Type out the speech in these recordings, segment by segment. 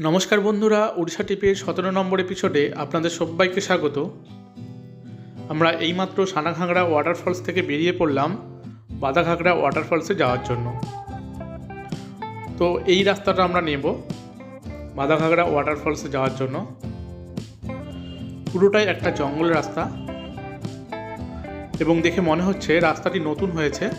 নমস্কার বন্ধুরা, উড়িষ্যা টিভির সতেরো নম্বর এপিসোডে আপনাদের সবাইকে স্বাগত। আমরা এইমাত্র সানাঘাগড়া ওয়াটারফলস থেকে বেরিয়ে পড়লাম বাদাঘাগড়া ওয়াটারফলসে যাওয়ার জন্য। তো এই রাস্তাটা আমরা নেব বাদাঘাগড়া ওয়াটারফলসে যাওয়ার জন্য। পুরোটাই একটা জঙ্গল রাস্তা। এবং দেখে মনে হচ্ছে রাস্তাটি নতুন হয়েছে।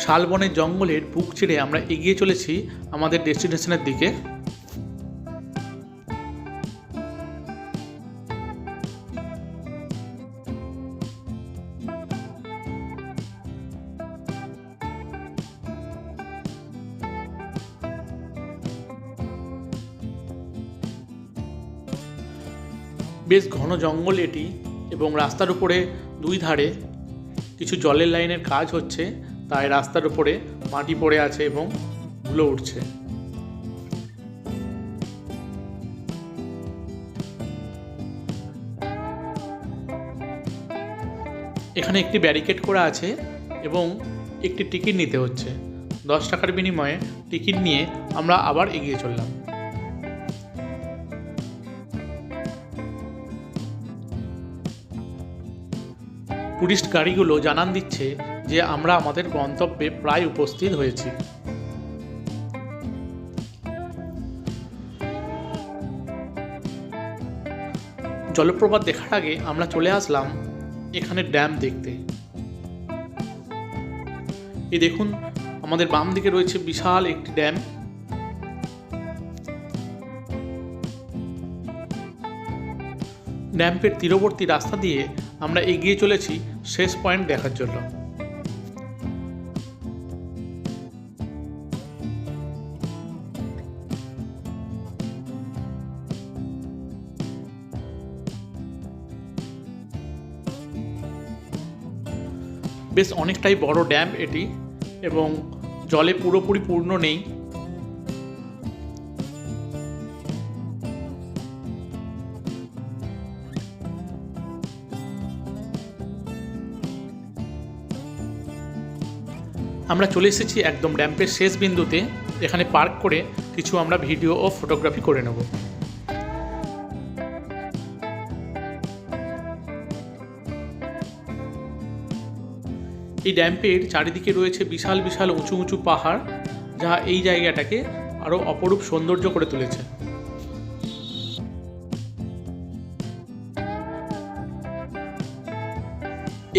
শালবনের জঙ্গলের বুক চিরে আমরা এগিয়ে চলেছি আমাদের ডেস্টিনেশনের দিকে। বেশ ঘন জঙ্গল এটি এবং রাস্তার উপরে দুই ধারে কিছু জলের লাইনের কাজ হচ্ছে। তাই রাস্তার উপরে মাটি পড়ে আছে এবং ধুলো উঠছে। এখানে একটি ব্যারিকেড করা আছে এবং একটি টিকিট নিতে হচ্ছে। দশ টাকার বিনিময়ে টিকিট নিয়ে আমরা আবার এগিয়ে চললাম। টুরিস্ট গাড়িগুলো জানান দিচ্ছে যে আমরা আমাদের গন্তব্যে প্রায় উপস্থিত হয়েছি। জলপ্রপাত দেখার আগে আমরা চলে আসলাম এখানে ড্যাম দেখতে। এই দেখুন, আমাদের বাম দিকে রয়েছে বিশাল একটি ড্যাম। ড্যাম্পের তীরবর্তী রাস্তা দিয়ে আমরা এগিয়ে চলেছি শেষ পয়েন্ট দেখার জন্য। বেশ অনেকটাই বড় ড্যাম এটি এবং জলে পুরোপুরি পূর্ণ নেই। আমরা চলে এসেছি একদম ড্যাম্পের শেষ বিন্দুতে এখানে পার্ক করে কিছু আমরা ভিডিও ও ফটোগ্রাফি করে নেব। এই ড্যাম্পের চারিদিকে রয়েছে বিশাল বিশাল উঁচু উঁচু পাহাড়, যা এই জায়গাটাকে আরও অপরূপ সৌন্দর্য করে তুলেছে।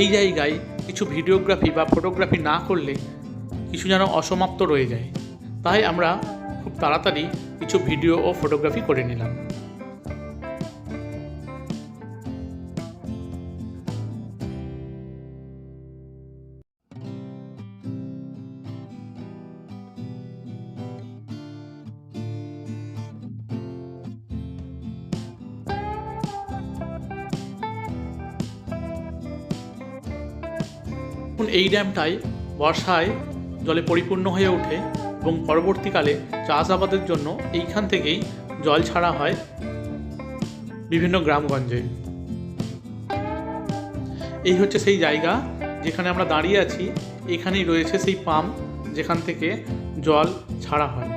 এই জায়গায় কিছু ভিডিওগ্রাফি বা ফটোগ্রাফি না করলে কিছু যেন অসমাপ্ত রয়ে যায়। তাই আমরা খুব তাড়াতাড়ি কিছু ভিডিও ও ফটোগ্রাফি করে নিলাম। এই ড্যামটাই বর্ষায় জলে পরিপূর্ণ হয়ে ওঠে এবং পরবর্তীকালে চাষাবাদের জন্য এইখান থেকেই জল ছাড়া হয় বিভিন্ন গ্রামগঞ্জে। এই হচ্ছে সেই জায়গা যেখানে আমরা দাঁড়িয়ে আছি, এখানেই রয়েছে সেই পাম্প যেখান থেকে জল ছাড়া হয়।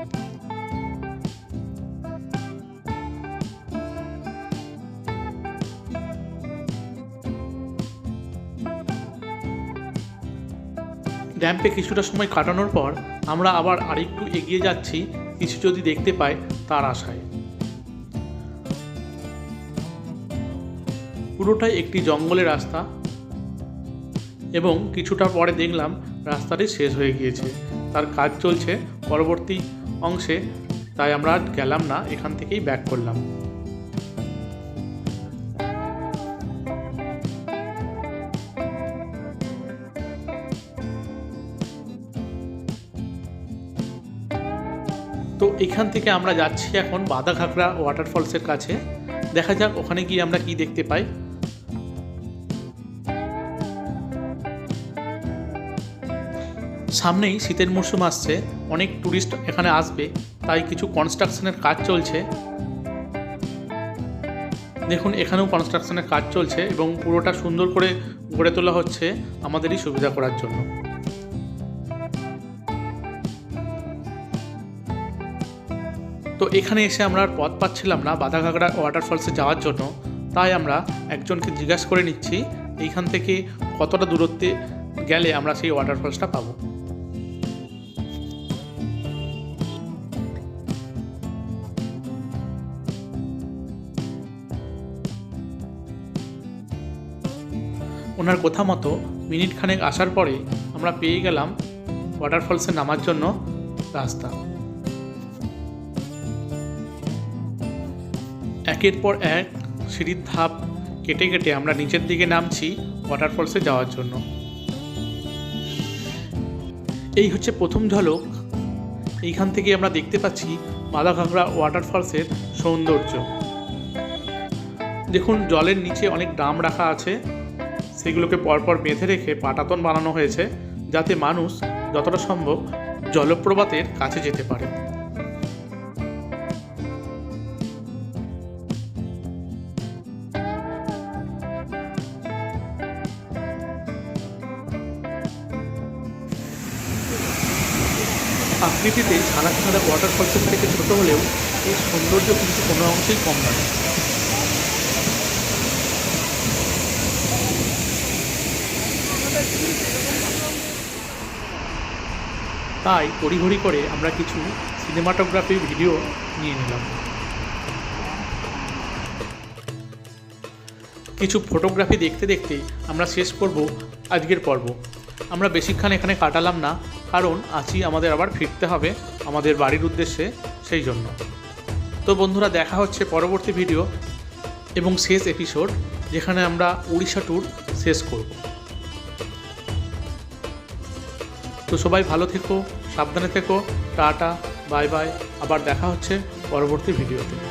ড্যাম্পে কিছুটা সময় কাটানোর পর আমরা আবার আরেকটু এগিয়ে যাচ্ছি, কিছু যদি দেখতে পাই তার আশায়। পুরোটাই একটি জঙ্গলের রাস্তা এবং কিছুটা পরে দেখলাম রাস্তাটি শেষ হয়ে গিয়েছে। তার কাজ চলছে পরবর্তী অংশে, তাই আমরা গেলাম না, এখান থেকেই ব্যাক করলাম। তো এখান থেকে আমরা যাচ্ছি এখন বাদাঘাগড়া ওয়াটারফলসের কাছে। দেখা যাক ওখানে গিয়ে আমরা কি দেখতে পাই। সামনেই শীতের মরশুম আসছে, অনেক ট্যুরিস্ট এখানে আসবে, তাই কিছু কনস্ট্রাকশনের কাজ চলছে। দেখুন, এখানেও কনস্ট্রাকশনের কাজ চলছে এবং পুরোটা সুন্দর করে গড়ে তোলা হচ্ছে আমাদেরই সুবিধা করার জন্য। তো এখানে এসে আমরা আর পথ পাচ্ছিলাম না বাদাঘাগড়া ওয়াটারফলসে যাওয়ার জন্য। তাই আমরা একজনকে জিজ্ঞাসা করে নিচ্ছি, এইখান থেকে কতটা দূরত্বে গেলে আমরা সেই ওয়াটারফলসটা পাবো। ওনার কথা মতো মিনিট খানেক আসার পরে আমরা পেয়ে গেলাম ওয়াটারফলসে নামার জন্য রাস্তা। একের পর এক সিঁড়ির ধাপ কেটে কেটে আমরা নিচের দিকে নামছি ওয়াটারফলসে যাওয়ার জন্য। এই হচ্ছে প্রথম ঝলক। এইখান থেকে আমরা দেখতে পাচ্ছি মাদাঘাগড়া ওয়াটারফলসের সৌন্দর্য। দেখুন, জলের নিচে অনেক ড্রাম রাখা আছে। সেগুলোকে পরপর বেঁধে রেখে পাটাতন বানানো হয়েছে যাতে মানুষ যতটা সম্ভব জলপ্রপাতের কাছে যেতে পারে। আকৃতিতে সাদা ওয়াটারফলসের থেকে ছোট হলেও এর সৌন্দর্য কিন্তু কোনো অংশেই কম নয়। তাই তড়িঘড়ি করে আমরা কিছু সিনেমাটোগ্রাফি ভিডিও নিয়ে নিলাম। কিছু ফটোগ্রাফি দেখতে দেখতে আমরা শেষ করব আজকের পর্ব। আমরা বেশিক্ষণ এখানে কাটালাম না কারণ আছি আমাদের আবার ফিরতে হবে আমাদের বাড়ির উদ্দেশ্যে সেই জন্য। তো বন্ধুরা, দেখা হচ্ছে পরবর্তী ভিডিও এবং শেষ এপিসোড যেখানে আমরা উড়িষ্যা ট্যুর শেষ করব। তো সবাই ভালো থেকো, সাবধানে থেকো, টাটা বাই বাই আবার দেখা হচ্ছে পরবর্তী ভিডিওতে